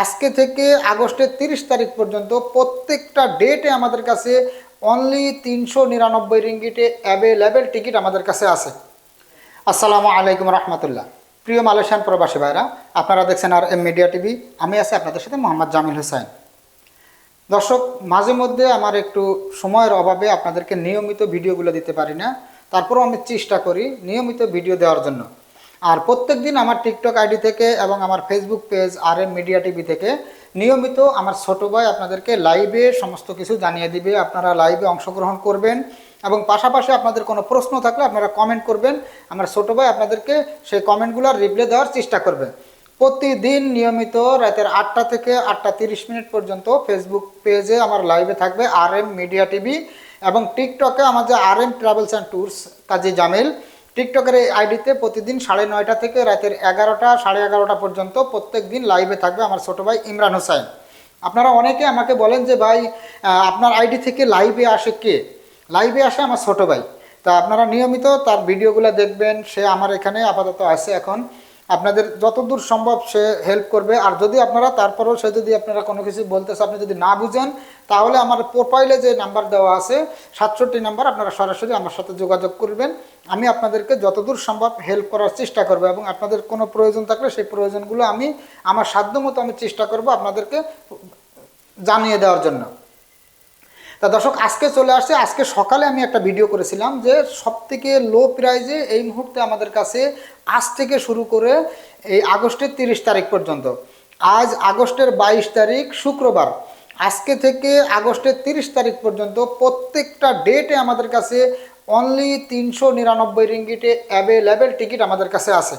আজকে থেকে আগস্টের তিরিশ তারিখ পর্যন্ত প্রত্যেকটা ডেটে আমাদের কাছে অনলি তিনশো নিরানব্বই রিঙ্গিটে অ্যাভেলেবেল টিকিট আমাদের কাছে আছে। আসসালামু আলাইকুম রহমতুল্লাহ। প্রিয় মালয়েশিয়ান প্রবাসী ভাইরা, আপনারা দেখছেন আর এম মিডিয়া টিভি। আমি আছি আপনাদের সাথে মোহাম্মদ জামিল হোসেন। দর্শক, মাঝে মধ্যে আমার একটু সময়ের অভাবে আপনাদেরকে নিয়মিত ভিডিওগুলো দিতে পারি না। তারপরেও আমি চেষ্টা করি নিয়মিত ভিডিও দেওয়ার জন্য। আর প্রত্যেক দিন আমার টিকটক আইডি থেকে এবং আমার Facebook page R M media TV থেকে নিয়মিত আমার ছোটো ভাই আপনাদেরকে লাইভে সমস্ত কিছু জানিয়ে দিবে। আপনারা লাইভে অংশগ্রহণ করবেন এবং পাশাপাশি আপনাদের কোনো প্রশ্ন থাকলে আপনারা কমেন্ট করবেন। আমার ছোটো ভাই আপনাদেরকে সেই কমেন্টগুলোর রিপ্লাই দেওয়ার চেষ্টা করবে। প্রতিদিন নিয়মিত রাতের আটটা থেকে আটটা তিরিশ মিনিট পর্যন্ত ফেসবুক পেজে আমার লাইভে থাকবে আর এম মিডিয়া টিভি এবং টিকটকে আমার যে R M travels and tours Kazi Jamil টিকটকের এই আইডিতে প্রতিদিন সাড়ে নয়টা থেকে রাতের এগারোটা, সাড়ে এগারোটা পর্যন্ত প্রত্যেক দিন লাইভে থাকবে আমার ছোটো ভাই ইমরান হোসাইন। আপনারা অনেকে আমাকে বলেন যে, ভাই আপনার আইডি থেকে লাইভে আসে কে? লাইভে আসে আমার ছোটো ভাই। তা আপনারা নিয়মিত তার ভিডিওগুলো দেখবেন। সে আমার এখানে আপাতত আছে এখন। আপনাদের যতদূর সম্ভব সে হেল্প করবে। আর যদি আপনারা, তারপরেও সে যদি আপনারা কোনো কিছু বলতেছে আপনি যদি না বুঝেন, তাহলে আমার প্রোফাইলে যে নাম্বার দেওয়া আছে, সাতষট্টি নাম্বার আপনারা সরাসরি আমার সাথে যোগাযোগ করবেন। আমি আপনাদেরকে যতদূর সম্ভব হেল্প করার চেষ্টা করব এবং আপনাদের কোনো প্রয়োজন থাকলে সেই প্রয়োজনগুলো আমি, আমার সাধ্য মতো আমি চেষ্টা করব আপনাদেরকে জানিয়ে দেওয়ার জন্য। তা দর্শক, আজকে চলে আসছে। আজকে সকালে আমি একটা ভিডিও করেছিলাম যে সব থেকে লো প্রাইজে এই মুহূর্তে আমাদের কাছে আজ থেকে শুরু করে এই আগস্টের তিরিশ তারিখ পর্যন্ত। আজ আগস্টের বাইশ তারিখ, শুক্রবার। আজকে থেকে আগস্টের তিরিশ তারিখ পর্যন্ত প্রত্যেকটা ডেটে আমাদের কাছে অনলি তিনশো নিরানব্বই রিঙ্গিটে অ্যাভেলেবেল টিকিট আমাদের কাছে আছে।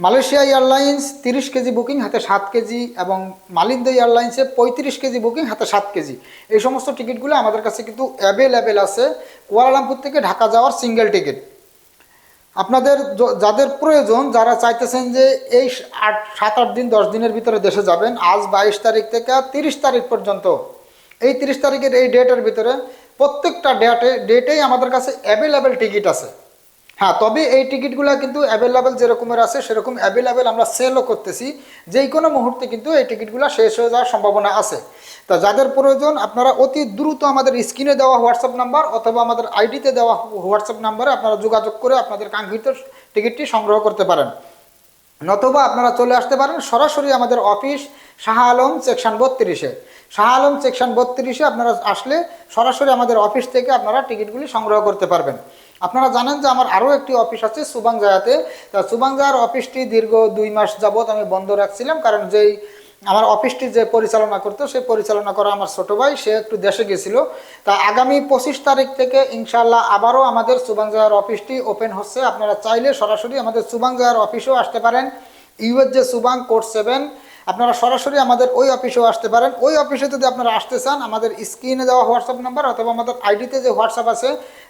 মালয়েশিয়া এয়ারলাইন্স তিরিশ কেজি বুকিং হাতে সাত কেজি এবং মালিন্দা এয়ারলাইন্সে পঁয়ত্রিশ কেজি বুকিং হাতে সাত কেজি। এই সমস্ত টিকিটগুলো আমাদের কাছে কিন্তু অ্যাভেলেবেল আছে কুয়ালালামপুর থেকে ঢাকা যাওয়ার সিঙ্গেল টিকিট আপনাদের যাদের প্রয়োজন, যারা চাইতেছেন যে এই আট, সাত, আট দিন, দশ দিনের ভিতরে দেশে যাবেন, আজ বাইশ তারিখ থেকে তিরিশ তারিখ পর্যন্ত। এই তিরিশ তারিখের এই ডেটের ভিতরে প্রত্যেকটা ডেটে ডেটেই আমাদের কাছে অ্যাভেলেবেল টিকিট আছে। হ্যাঁ তবে এই টিকিটগুলো কিন্তু অ্যাভেলেবেল যেরকমের আছে, সেরকম অ্যাভেলেবেল আমরা সেলও করতেছি। যেই কোনো মুহূর্তে কিন্তু এই টিকিটগুলো শেষ হয়ে যাওয়ার সম্ভাবনা আছে। তা যাদের প্রয়োজন, আপনারা অতি দ্রুত আমাদের স্ক্রিনে দেওয়া হোয়াটসঅ্যাপ নাম্বার অথবা আমাদের আইডিতে দেওয়া হোয়াটসঅ্যাপ নাম্বারে আপনারা যোগাযোগ করে আপনাদের কাঙ্ক্ষিত টিকিটটি সংগ্রহ করতে পারেন। নতুবা আপনারা চলে আসতে পারেন সরাসরি আমাদের অফিস শাহ আলম সেকশন বত্রিশে শাহ আলম সেকশন বত্রিশে আপনারা আসলে সরাসরি আমাদের অফিস থেকে আপনারা টিকিটগুলি সংগ্রহ করতে পারবেন। আপনারা জানেন যে আমার আরও একটি অফিস আছে সুবাংজায়াতে তা সুবাংজায়ার অফিসটি দীর্ঘ দুই মাস যাবৎ আমি বন্ধ রাখছিলাম, কারণ যেই আমার অফিসটি যে পরিচালনা করতো সে পরিচালনা করা আমার ছোটো ভাই, সে একটু দেশে গেছিল। তা আগামী পঁচিশ তারিখ থেকে ইনশাল্লাহ আবারও আমাদের সুবাং সুবাংজায়ার অফিসটি ওপেন হচ্ছে। আপনারা চাইলে সরাসরি আমাদের সুবাংজায়ার অফিসেও আসতে পারেন। ইউএস যে সুবাং কোড সেভেন আপনারা সরাসরি আমাদের ওই অফিসেও আসতে পারেন। ওই অফিসে যদি আপনারা আসতে চান, আমাদের স্ক্রিনে দেওয়া হোয়াটসঅ্যাপ নাম্বার অথবা আমাদের আইডিতে যে হোয়াটসঅ্যাপ আছে,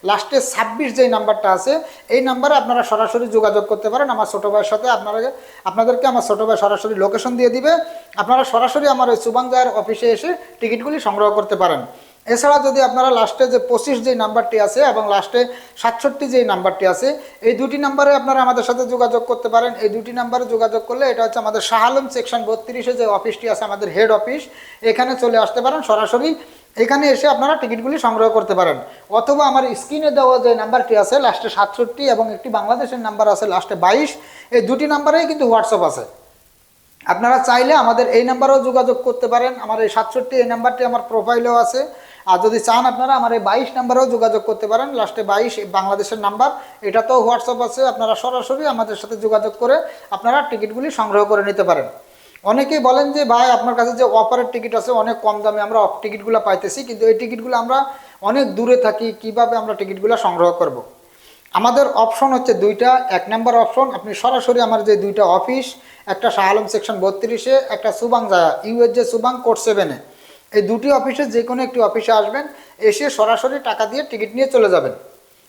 লাস্টে ছাব্বিশ যেই নাম্বারটা আছে, এই নাম্বারে আপনারা সরাসরি যোগাযোগ করতে পারেন। আমার ছোটো ভাইয়ের সাথে আপনারা আপনাদেরকে আমার ছোটো ভাই সরাসরি লোকেশন দিয়ে দিবে। আপনারা সরাসরি আমার ওই সুবাংজায়ের অফিসে এসে টিকিটগুলি সংগ্রহ করতে পারেন। এছাড়া যদি আপনারা লাস্টে যে পঁচিশ যেই নাম্বারটি আছে এবং লাস্টে সাতষট্টি যেই নাম্বারটি আছে, এই দুটি নাম্বারে আপনারা আমাদের সাথে যোগাযোগ করতে পারেন। এই দুটি নাম্বারে যোগাযোগ করলে এটা হচ্ছে আমাদের শাহালম সেকশন বত্রিশে যে অফিসটি আছে আমাদের হেড অফিস এখানে চলে আসতে পারেন সরাসরি। এখানে এসে আপনারা টিকিটগুলি সংগ্রহ করতে পারেন। অথবা আমার স্ক্রিনে দেওয়া যে নাম্বারটি আছে লাস্টে সাতষট্টি এবং একটি বাংলাদেশের নাম্বার আছে লাস্টে বাইশ, এই দুটি নাম্বারেই কিন্তু হোয়াটসঅ্যাপ আছে। আপনারা চাইলে আমাদের এই নাম্বারেও যোগাযোগ করতে পারেন। আমার এই সাতষট্টি এই নাম্বারটি আমার প্রোফাইলেও আছে। আর যদি চান আপনারা আমার এই বাইশ নাম্বারেও যোগাযোগ করতে পারেন, লাস্টে বাইশ বাংলাদেশের নাম্বার এটাতেও হোয়াটসঅ্যাপ আছে, আপনারা সরাসরি আমাদের সাথে যোগাযোগ করে আপনারা টিকিটগুলি সংগ্রহ করে নিতে পারেন অনেকেই বলেন যে, ভাই, আপনার কাছে যে অফারের টিকিট আছে, অনেক কম দামে আমরা অফ টিকিটগুলো পাইতেছি, কিন্তু এই টিকিটগুলো আমরা অনেক দূরে থাকি, কীভাবে আমরা টিকিটগুলো সংগ্রহ করব। আমাদের অপশন হচ্ছে দুইটা, এক নম্বর অপশন, আপনি সরাসরি আমার যে দুইটা অফিস, একটা শাহ আলম সেকশন বত্রিশে, একটা সুবাং জায়া ইউএস যে সুবাং কোর্ট সেভেনে এই দুটি অফিসে যে কোনো একটি অফিসে আসবেন, এসে সরাসরি টাকা দিয়ে টিকিট নিয়ে চলে যাবেন।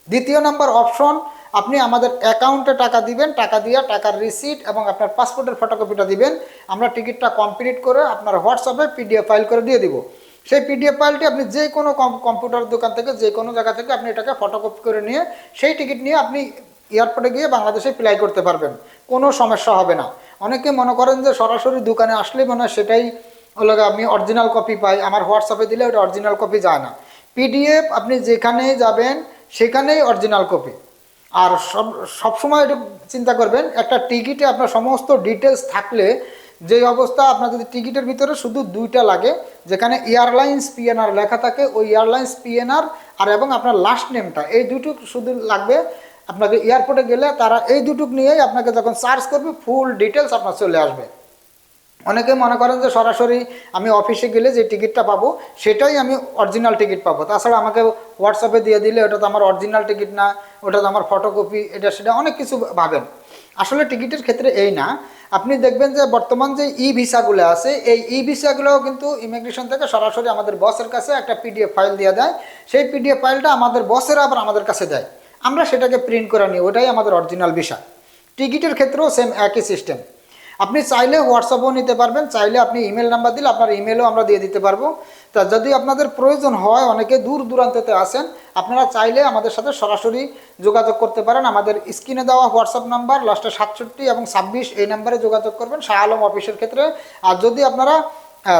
দ্বিতীয় নাম্বার অপশন, আপনি আমাদের অ্যাকাউন্টে টাকা দিবেন, টাকা দিয়ে টাকার রিসিট এবং আপনার পাসপোর্টের ফটোকপিটা দিবেন। আমরা টিকিটটা কমপ্লিট করে আপনার হোয়াটসঅ্যাপে পিডিএফ ফাইল করে দিয়ে দিব। সেই পিডিএফ ফাইলটি আপনি যে কোনো কম- কম্পিউটার দোকান থেকে, যে কোনো জায়গা থেকে আপনি এটাকে ফটোকপি করে নিয়ে, সেই টিকিট নিয়ে আপনি এয়ারপোর্টে গিয়ে বাংলাদেশে অ্যাপ্লাই করতে পারবেন। কোনো সমস্যা হবে না। অনেকে মনে করেন যে সরাসরি দোকানে আসলে মনে হয় সেটাই হলো আমি অরিজিনাল কপি পাই, আমার হোয়াটসঅ্যাপে দিলে ওটা অরিজিনাল কপি যায় না। পিডিএফ আপনি যেখানেই যাবেন, সেখানেই অরিজিনাল কপি আর সব সবসময় এটা চিন্তা করবেন, একটা টিকিটে আপনার সমস্ত ডিটেলস থাকলে যে অবস্থা আপনার যদি টিকিটের ভিতরে শুধু দুইটা লাগে, যেখানে এয়ারলাইন্স পিএনআর লেখা থাকে, ওই এয়ারলাইন্স পিএনআর আর এবং আপনার লাস্ট নেমটা এই দুটো শুধু লাগবে, আপনাকে এয়ারপোর্টে গেলে তারা এই দুটুক নিয়েই আপনাকে যখন সার্চ করবে ফুল ডিটেলস আপনার চলে আসবে। অনেকে মনে করেন যে সরাসরি আমি অফিসে গেলে যে টিকিটটা পাবো, সেটাই আমি অরিজিনাল টিকিট পাবো। তাছাড়া আমাকে হোয়াটসঅ্যাপে দিয়ে দিলে ওটা তো আমার অরিজিনাল টিকিট না, ওটা তো আমার ফটোকপি এটা সেটা অনেক কিছু ভাবেন। আসলে টিকিটের ক্ষেত্রে এই না। আপনি দেখবেন যে বর্তমান যে ই ভিসাগুলো আছে, এই ই ভিসাগুলোও কিন্তু ইমিগ্রেশন থেকে সরাসরি আমাদের বসের কাছে একটা পিডিএফ ফাইল দিয়ে দেয়। সেই পিডিএফ ফাইলটা আমাদের বসেরা আবার আমাদের কাছে দেয়। আমরা সেটাকে প্রিন্ট করে নিই, ওটাই আমাদের অরিজিনাল ভিসা টিকিটের ক্ষেত্রেও সেম একই সিস্টেম আপনি চাইলে হোয়াটসঅ্যাপও নিতে পারবেন, চাইলে আপনি ইমেল নাম্বার দিলে আপনার ইমেলও আমরা দিয়ে দিতে পারব। তা যদি আপনাদের প্রয়োজন হয়, অনেকে দূর দূরান্ততে আসেন আপনারা চাইলে আমাদের সাথে সরাসরি যোগাযোগ করতে পারেন। আমাদের স্ক্রিনে দেওয়া হোয়াটসঅ্যাপ নাম্বার, লাস্টে সাতষট্টি এবং ছাব্বিশ, এই নাম্বারে যোগাযোগ করবেন, শাহ আলম অফিসের ক্ষেত্রে। আর যদি আপনারা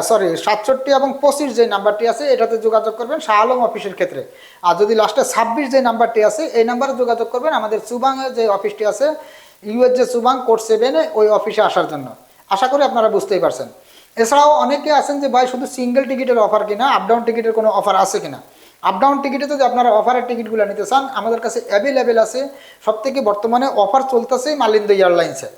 সরি সাতষট্টি এবং পঁচিশ যে নাম্বারটি আছে, এটাতে যোগাযোগ করবেন, শাহ আলম অফিসের ক্ষেত্রে। আর যদি লাস্টে ছাব্বিশ যে নাম্বারটি আছে, এই নাম্বারে যোগাযোগ করবেন। আমাদের সুবাংয়ে যে অফিসটি আছে ইউএস যে সুবাং কোর্ট সেভেনে ওই অফিসে আসার জন্য। আশা করি আপনারা বুঝতেই পারছেন। এছাড়াও অনেকে আছেন যে, ভাই, শুধু সিঙ্গেল টিকিটের অফার কিনা? আপডাউন টিকিটের কোনো অফার আছে কিনা? আপ ডাউন টিকিটে যদি আপনারা অফারের টিকিটগুলো নিতে চান, আমাদের কাছে অ্যাভেলেবেল আছে সব থেকে বর্তমানে অফার চলতেছে মালিন্দ এয়ারলাইন্সে।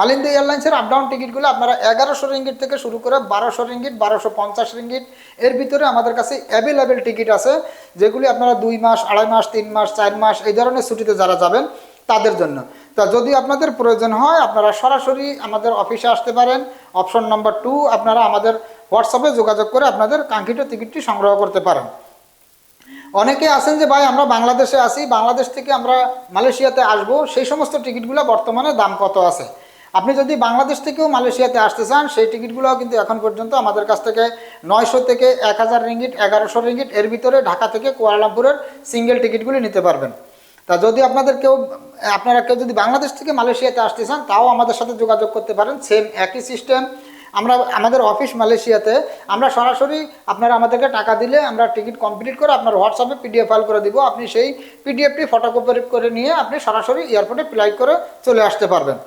মালিন্দ এয়ারলাইন্সের আপ ডাউন টিকিটগুলো আপনারা এগারোশো রিঙ্গিট থেকে শুরু করে বারোশো রিঙ্গিট বারোশো পঞ্চাশ রিঙ্গিট এর ভিতরে আমাদের কাছে অ্যাভেলেবেল টিকিট আছে, যেগুলি আপনারা দুই মাস, আড়াই মাস, তিন মাস, চার মাস এই ধরনের ছুটিতে যারা যাবেন, তাদের জন্য। তা যদি আপনাদের প্রয়োজন হয়, আপনারা সরাসরি আমাদের অফিসে আসতে পারেন। অপশন নম্বর টু, আপনারা আমাদের হোয়াটসঅ্যাপে যোগাযোগ করে আপনাদের কাঙ্ক্ষিত টিকিটটি সংগ্রহ করতে পারেন। অনেকে আছেন যে, ভাই, আমরা বাংলাদেশে আসি বাংলাদেশ থেকে আমরা মালয়েশিয়াতে আসব, সেই সমস্ত টিকিটগুলো বর্তমানে দাম কত আছে? আপনি যদি বাংলাদেশ থেকেও মালয়েশিয়াতে আসতে চান, সেই টিকিটগুলো কিন্তু এখন পর্যন্ত আমাদের কাছ থেকে নয়শো থেকে এক হাজার রিঙ্গিট এগারোশো রিঙ্গিট এর ভিতরে ঢাকা থেকে কুয়ালালামপুরের সিঙ্গেল টিকিটগুলি নিতে পারবেন। তা যদি আপনাদের কেউ, আপনারা কেউ যদি বাংলাদেশ থেকে মালয়েশিয়াতে আসতে চান, তাও আমাদের সাথে যোগাযোগ করতে পারেন সেম একই সিস্টেম আমরা, আমাদের অফিস মালয়েশিয়াতে। আমরা সরাসরি আপনারা আমাদেরকে টাকা দিলে আমরা টিকিট কমপ্লিট করে আপনার হোয়াটসঅ্যাপে পিডিএফ ফাইল করে দিব। আপনি সেই পিডিএফটি ফটোকপি করে নিয়ে আপনি সরাসরি এয়ারপোর্টে ফ্লাইট করে চলে আসতে পারবেন।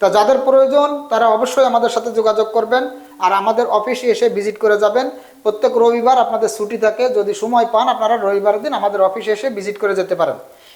তা যাদের প্রয়োজন, তারা অবশ্যই আমাদের সাথে যোগাযোগ করবেন। আর আমাদের অফিসে এসে ভিজিট করে যাবেন। প্রত্যেক রবিবার আপনাদের ছুটি থাকে। যদি সময় পান, আপনারা রবিবার দিন আমাদের অফিসে এসে ভিজিট করে যেতে পারেন।